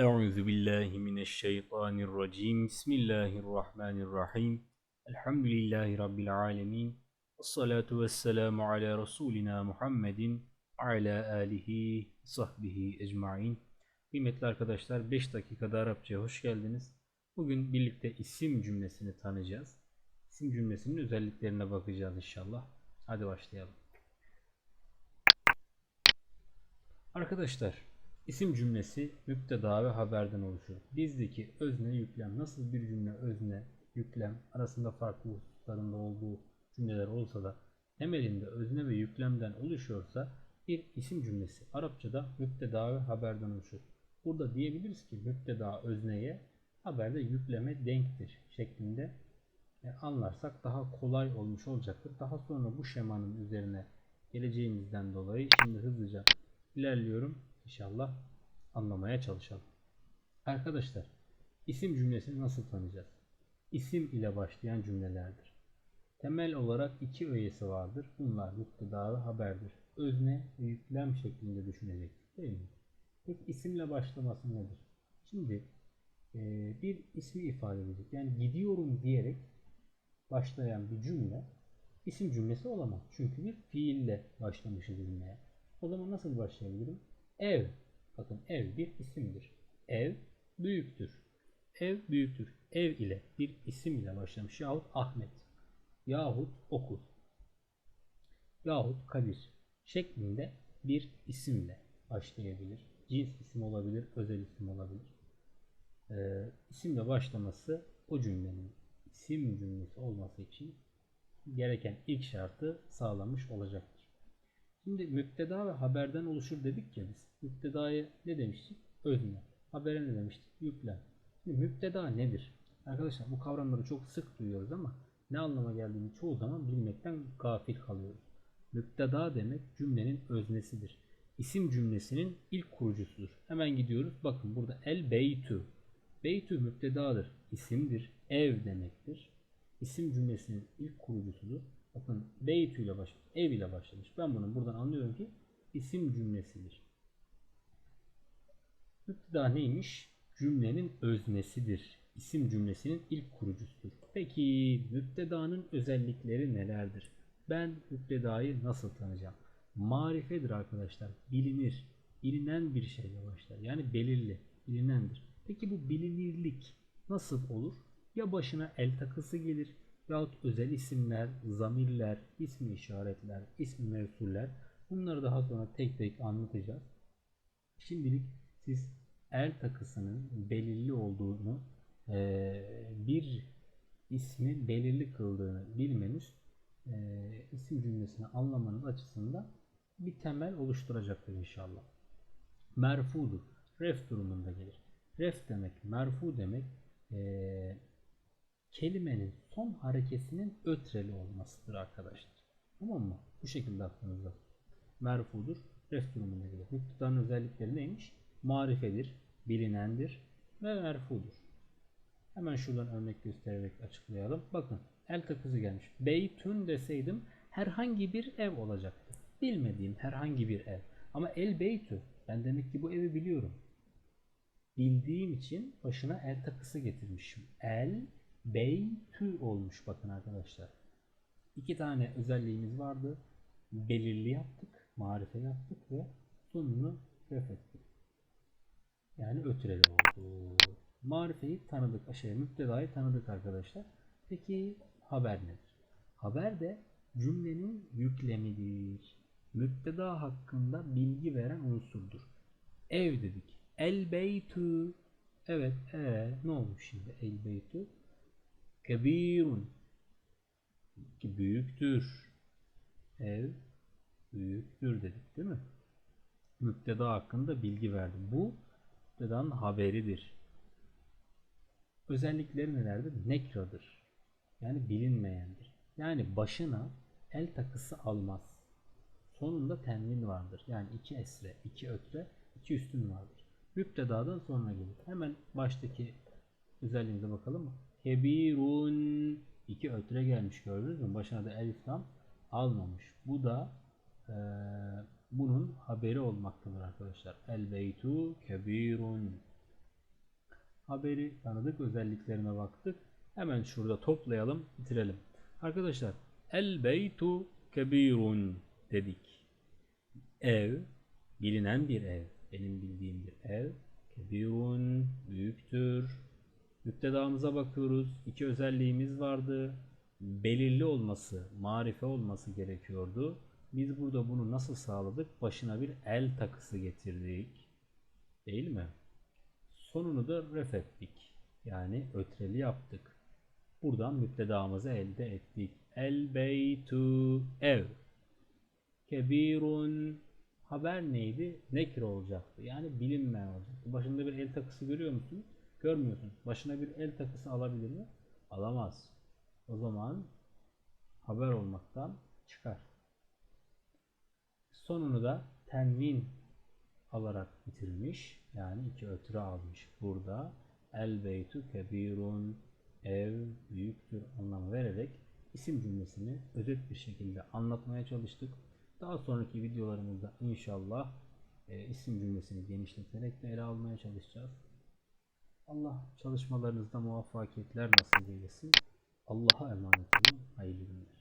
Euzu billahi mineşşeytanirracim. Bismillahirrahmanirrahim. Elhamdülillahi rabbil alamin. Essalatu vesselamu ala rasulina Muhammedin ala alihi sahbihi ecmaîn. Kıymetli arkadaşlar 5 dakikada Arapçaya hoş geldiniz. Bugün birlikte isim cümlesini tanıyacağız. İsim cümlesinin özelliklerine bakacağız inşallah. Hadi başlayalım. Arkadaşlar isim cümlesi müpteda ve haberden oluşur. Bizdeki özne yüklem nasıl bir cümle özne yüklem arasında farklı hususlarında olduğu cümleler olsa da temelinde özne ve yüklemden oluşuyorsa bir isim cümlesi Arapçada müpteda ve haberden oluşur. Burada diyebiliriz ki müpteda özneye haberde yükleme denktir şeklinde e, anlarsak daha kolay olmuş olacaktır. Daha sonra bu şemanın üzerine geleceğimizden dolayı şimdi hızlıca ilerliyorum. İnşallah anlamaya çalışalım. Arkadaşlar isim cümlesini nasıl tanıyacağız? İsim ile başlayan cümlelerdir. Temel olarak iki öğesi vardır. Bunlar müpteda haberdir. Özne ve yüklem şeklinde düşünecek değil mi? Peki isimle başlaması nedir? Şimdi e, bir ismi ifade edecek. Yani gidiyorum diyerek başlayan bir cümle isim cümlesi olamaz. Çünkü bir fiille başlamışız cümleye. O zaman nasıl başlayabilirim? Ev. Bakın ev bir isimdir. Ev büyüktür. Ev büyüktür. Ev ile bir isim ile başlamış yahut Ahmet yahut okul yahut Kadir şeklinde bir isimle başlayabilir. Cins isim olabilir, özel isim olabilir. Ee, isimle başlaması o cümlenin isim cümlesi olması için gereken ilk şartı sağlamış olacaktır. Şimdi müpteda ve haberden oluşur dedik ya biz. Müptedaya ne demiştik? Özne. Habere ne demiştik? Yüklem. Şimdi müpteda nedir? Arkadaşlar bu kavramları çok sık duyuyoruz ama ne anlama geldiğini çoğu zaman bilmekten gafil kalıyoruz. Müpteda demek cümlenin öznesidir. İsim cümlesinin ilk kurucusudur. Hemen gidiyoruz. Bakın burada el beytü. Beytü müptedadır. İsimdir. Ev demektir. İsim cümlesinin ilk kurucusudur. Bakın beytü ile başlamış. Ev ile başlamış. Ben bunu buradan anlıyorum ki isim cümlesidir. Müpteda neymiş? Cümlenin öznesidir. İsim cümlesinin ilk kurucusudur. Peki müptedanın özellikleri nelerdir? Ben müptedayı nasıl tanıyacağım? Marifedir arkadaşlar. Bilinir. Bilinen bir şeyle başlar. Yani belirli. Bilinendir. Peki bu bilinirlik nasıl olur? Ya başına el takısı gelir yahut özel isimler, zamirler, ismi işaretler, ismi mevsuller bunları daha sonra tek tek anlatacağız. Şimdilik siz el takısının belirli olduğunu bir ismi belirli kıldığını bilmeniz isim cümlesini anlamanız açısından bir temel oluşturacaktır inşallah. Merfudur. Ref durumunda gelir. Ref demek, merfu demek e, kelimenin son harekesinin ötreli olmasıdır arkadaşlar. Tamam mı? Bu şekilde aklınızda. Merfudur. Ref durumunda gelir. Müptedanın özellikleri neymiş? Marifedir, bilinendir ve merfudur. Hemen şuradan örnek göstererek açıklayalım. Bakın el takısı gelmiş. Beytün deseydim herhangi bir ev olacaktı. Bilmediğim herhangi bir ev. Ama el beytü. Ben demek ki bu evi biliyorum. Bildiğim için başına el takısı getirmişim. El beytü olmuş bakın arkadaşlar. İki tane özelliğimiz vardı. Belirli yaptık, marife yaptık ve sonunu ref ettik. Yani ötüreli oldu. Marifeyi tanıdık, aşağıya müptedayı tanıdık arkadaşlar. Peki haber nedir? Haber de cümlenin yüklemidir. Müpteda hakkında bilgi veren unsurdur. Ev dedik. El beytü. Evet, ee, ne olmuş şimdi el beytü? Kebirun. Ki büyüktür. Ev büyüktür dedik değil mi? Müpteda hakkında bilgi verdim. Bu müptedanın haberidir. Özellikleri nelerdir? Nekradır. Yani bilinmeyendir. Yani başına el takısı almaz. Sonunda tenvin vardır. Yani iki esre, iki ötre, iki üstün vardır. Müptedadan sonra gelir. Hemen baştaki özelliğimize bakalım. Kebirun iki ötre gelmiş gördünüz mü? Başına da elif tam almamış. Bu da e, bunun haberi olmaktadır arkadaşlar. El beytu kebirun. haberi tanıdık özelliklerine baktık. Hemen şurada toplayalım, bitirelim. Arkadaşlar el beytu kebirun dedik. Ev bilinen bir ev. Benim bildiğim bir ev. Kebirun büyüktür. Müptedamıza bakıyoruz. İki özelliğimiz vardı. Belirli olması, marife olması gerekiyordu. Biz burada bunu nasıl sağladık? Başına bir el takısı getirdik. Değil mi? Sonunu da ref ettik. Yani ötreli yaptık. Buradan müptedamızı elde ettik. El beytu ev. Kebirun haber neydi? Nekre olacaktı. Yani bilinmeyen olacaktı. Başında bir el takısı görüyor musun? Görmüyorsun. Başına bir el takısı alabilir mi? Alamaz. O zaman haber olmaktan çıkar. Sonunu da tenvin alarak bitirmiş. Yani iki ötürü almış. Burada el beytu kebirun ev büyüktür anlamı vererek isim cümlesini özet bir şekilde anlatmaya çalıştık. Daha sonraki videolarımızda inşallah e, isim cümlesini genişleterek de ele almaya çalışacağız. Allah çalışmalarınızda muvaffakiyetler nasip eylesin. Allah'a emanet olun. Hayırlı günler.